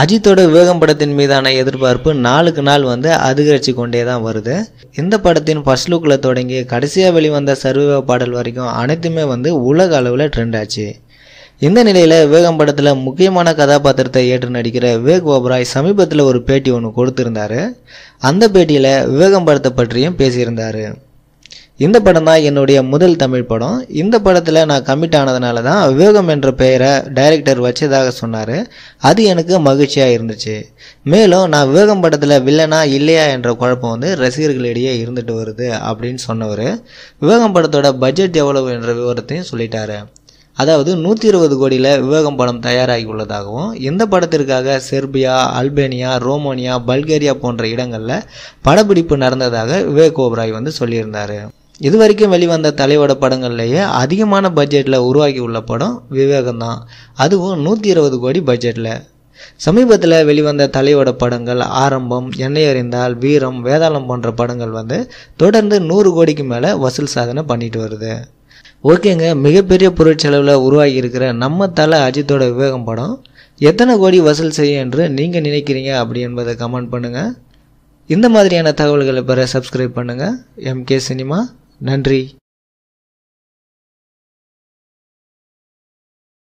அஜித்தோட விவேகம் படத்தின் மீதான எதிர்பார்ப்பு நாளுக்கு நாள் வந்து அதிகரித்து கொண்டே தான் வருது. இந்த படத்தின் ஃபர்ஸ்ட் லுக்கில் தொடங்கி கடைசியாக வெளிவந்த சர்வ பாடல் வரைக்கும் அனைத்துமே வந்து உலக அளவில் ட்ரெண்ட் ஆச்சு. இந்த நிலையில் விவேகம் படத்தில் முக்கியமான கதாபாத்திரத்தை ஏற்று நடிக்கிற விவேக் ஓபராய் சமீபத்தில் ஒரு பேட்டி ஒன்று கொடுத்துருந்தாரு. அந்த பேட்டியில் விவேகம் படத்தை பற்றியும் பேசியிருந்தாரு. இந்த படம் தான் என்னுடைய முதல் தமிழ் படம். இந்த படத்தில் நான் கமிட் ஆனதுனால தான் விவேகம் என்ற பெயரை டைரக்டர் வச்சதாக சொன்னார். அது எனக்கு மகிழ்ச்சியாக இருந்துச்சு. மேலும் நான் விவேகம் படத்தில் வில்லனா இல்லையா என்ற குழப்பம் வந்து ரசிகர்களிடையே இருந்துட்டு வருது அப்படின்னு சொன்னவர். விவேகம் படத்தோட பட்ஜெட் எவ்வளவு என்ற விவரத்தையும் சொல்லிட்டாரு. அதாவது நூற்றி இருபது கோடியில் விவேகம் படம் தயாராகி உள்ளதாகவும் இந்த படத்திற்காக செர்பியா அல்பேனியா ரோமானியா பல்கேரியா போன்ற இடங்களில் படப்பிடிப்பு நடந்ததாக விவேக் ஓபராய் வந்து சொல்லியிருந்தார். இது வரைக்கும் வெளிவந்த தலைவோட படங்கள்லேயே அதிகமான பட்ஜெட்டில் உருவாகி உள்ள படம் விவேகம் தான் அதுவும் நூற்றி இருபது கோடி பட்ஜெட்டில் சமீபத்தில் வெளிவந்த தலையோட படங்கள் ஆரம்பம் எண்ணெய் அறிந்தால் வீரம் வேதாளம் போன்ற படங்கள் வந்து தொடர்ந்து நூறு கோடிக்கு மேலே வசூல் சாதனை பண்ணிட்டு வருது. ஓகேங்க மிகப்பெரிய பொருட்செலவில் உருவாகி இருக்கிற நம்ம தலை அஜித்தோட விவேகம் படம் எத்தனை கோடி வசூல் செய்யும் என்று நீங்கள் நினைக்கிறீங்க அப்படி என்பதை கமெண்ட் பண்ணுங்கள் இந்த மாதிரியான தகவல்களை பெற சப்ஸ்கிரைப் பண்ணுங்கள் எம்கே சினிமா நன்றி.